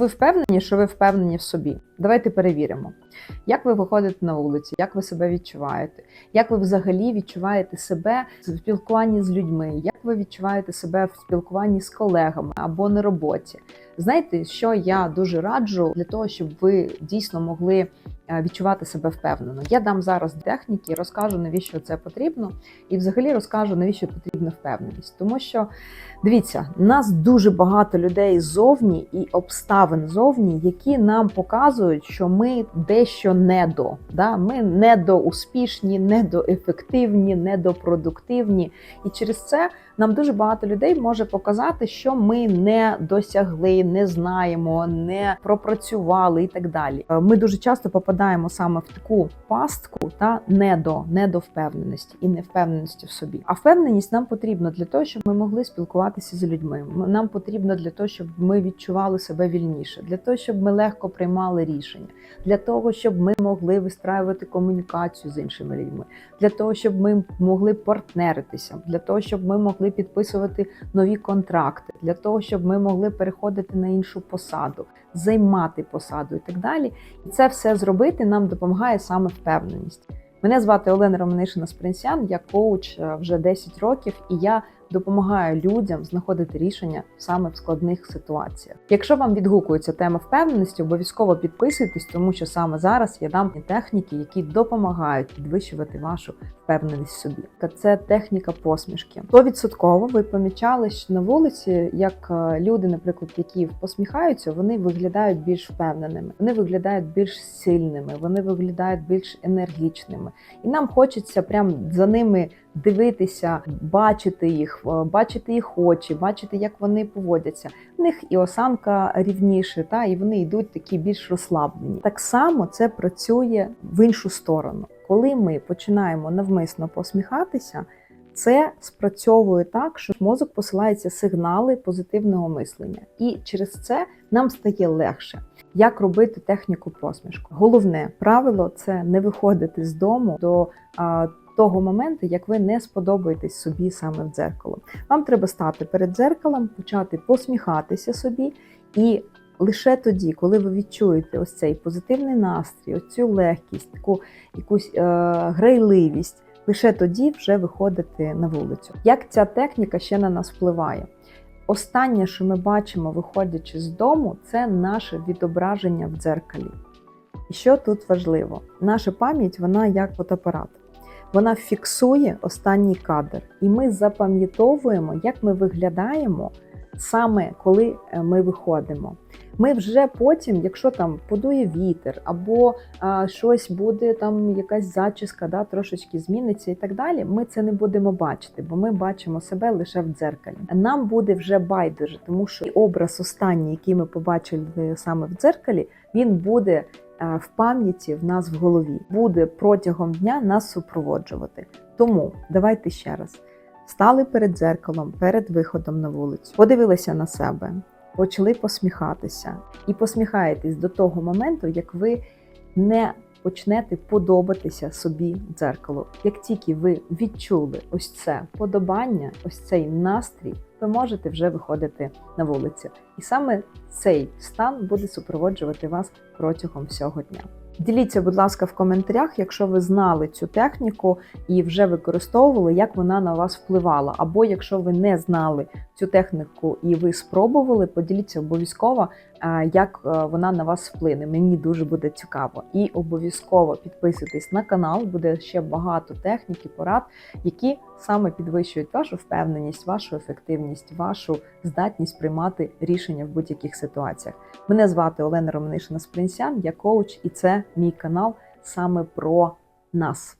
ви впевнені, що ви впевнені в собі? Давайте перевіримо, як ви виходите на вулицю, як ви себе відчуваєте, як ви взагалі відчуваєте себе в спілкуванні з людьми, як ви відчуваєте себе в спілкуванні з колегами або на роботі. Знаєте, що я дуже раджу для того, щоб ви дійсно могли відчувати себе впевнено. Я дам зараз техніки, розкажу, навіщо це потрібно, і взагалі розкажу, навіщо потрібна впевненість. Тому що дивіться, нас дуже багато людей ззовні і обставин зовні, які нам показують, що ми дещо недо. Да? Ми недоуспішні, недоефективні, недопродуктивні. І через це нам дуже багато людей може показати, що ми не досягли, не знаємо, не пропрацювали і так далі. Е, Ми дуже часто попадаємо саме в таку пастку та недо, недовпевненості і невпевненості в собі. А впевненість нам потрібна для того, щоб ми могли спілкуватися з людьми. Нам потрібно для того, щоб ми відчували себе вільніше, для того, щоб ми легко приймали рішення, для того, щоб ми могли вистраювати комунікацію з іншими людьми, для того, щоб ми могли партнеритися, для того, щоб ми могли підписувати нові контракти, для того, щоб ми могли переходити на іншу посаду, займати посаду і так далі. І це все зробити нам допомагає саме впевненість. Мене звати Олена Романишина Спринсян, я коуч е, вже 10 років, і я допомагаю людям знаходити рішення саме в складних ситуаціях. Якщо вам відгукується тема впевненості, обов'язково підписуйтесь, тому що саме зараз я дам техніки, які допомагають підвищувати вашу впевненість в собі. Це техніка посмішки. 100% ви помічали, що на вулиці, як е, люди, наприклад, які посміхаються, вони виглядають більш впевненими, вони виглядають більш сильними, вони виглядають більш енергічними. І нам хочеться прям за ними дивитися, бачити їх, е, бачити їх очі, бачити, як вони поводяться. В них і осанка рівніше, та і вони йдуть такі більш розслаблені. Так само це працює в іншу сторону. Коли ми починаємо навмисно посміхатися, це спрацьовує так, що мозок посилається сигнали позитивного мислення, і через це нам стає легше. Як робити техніку посмішку? Головне правило це не виходити з дому до того моменту, як ви не сподобаєтесь собі саме в дзеркало. Вам треба стати перед дзеркалом, почати посміхатися собі, і лише тоді, коли ви відчуєте ось цей позитивний настрій, ось цю легкість, таку якусь е, грайливість, лише тоді вже виходити на вулицю. Як ця техніка ще на нас впливає? Останнє, що ми бачимо, виходячи з дому, це наше відображення в дзеркалі. І що тут важливо? Наша пам'ять, вона як фотоапарат. Вона фіксує останній кадр, і ми запам'ятовуємо, як ми виглядаємо саме коли е, ми виходимо. Ми вже потім, якщо там подує вітер, або а, щось буде, там якась зачіска, да, трошечки зміниться і так далі. Ми це не будемо бачити, бо ми бачимо себе лише в дзеркалі. Нам буде вже байдуже, тому що образ останній, який ми побачили саме в дзеркалі, він буде е, в пам'яті в нас в голові, буде протягом дня нас супроводжувати. Тому давайте ще раз. Стали перед дзеркалом, перед виходом на вулицю, подивилися на себе, почали посміхатися і посміхаєтесь до того моменту, як ви не почнете подобатися собі дзеркалу. Як тільки ви відчули ось це подобання, ось цей настрій, ви можете вже виходити на вулицю. І саме цей стан буде супроводжувати вас протягом всього дня. Діліться, будь ласка, в коментарях, якщо ви знали цю техніку і вже використовували, як вона на вас впливала. Або якщо ви не знали цю техніку і ви спробували, поділіться обов'язково, е, як е, вона на вас вплине. Мені дуже буде цікаво. І обов'язково підписуйтесь на канал, буде ще багато технік і порад, які саме підвищують вашу впевненість, вашу ефективність, вашу здатність приймати рішення в будь-яких ситуаціях. Мене звати Олена Романишина Спринсян, я коуч, і це мій канал саме про нас.